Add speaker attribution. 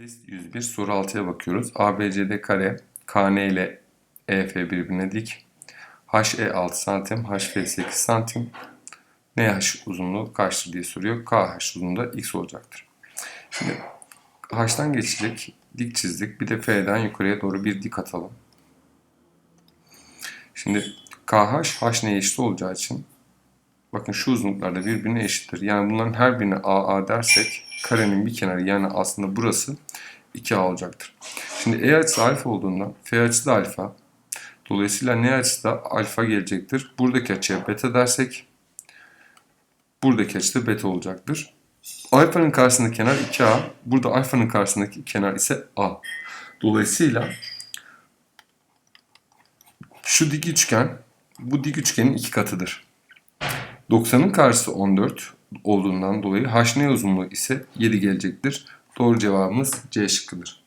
Speaker 1: Test 101 soru 6'ya bakıyoruz. ABCD kare KN ile EF birbirine dik. HE 6 santim, HF 8 santim. NH uzunluğu kaçtır diye soruyor. KH uzunluğu da x olacaktır. Şimdi H'tan geçecek. Dik çizdik. Bir de F'den yukarıya doğru bir dik atalım. Şimdi KH, H neye eşit olacağı için bakın şu uzunluklar da birbirine eşittir. Yani bunların her birine AA dersek karenin bir kenarı yani aslında burası 2A olacaktır. Şimdi E açısı alfa olduğundan F açısı da alfa. Dolayısıyla N açısı da alfa gelecektir. Buradaki açıya beta dersek buradaki açı da beta olacaktır. Alfanın karşısındaki kenar 2A. Burada alfanın karşısındaki kenar ise A. Dolayısıyla şu dik üçgen bu dik üçgenin iki katıdır. 90'ın karşısı 14 olduğundan dolayı HN uzunluğu ise 7 gelecektir. Doğru cevabımız C şıkkıdır.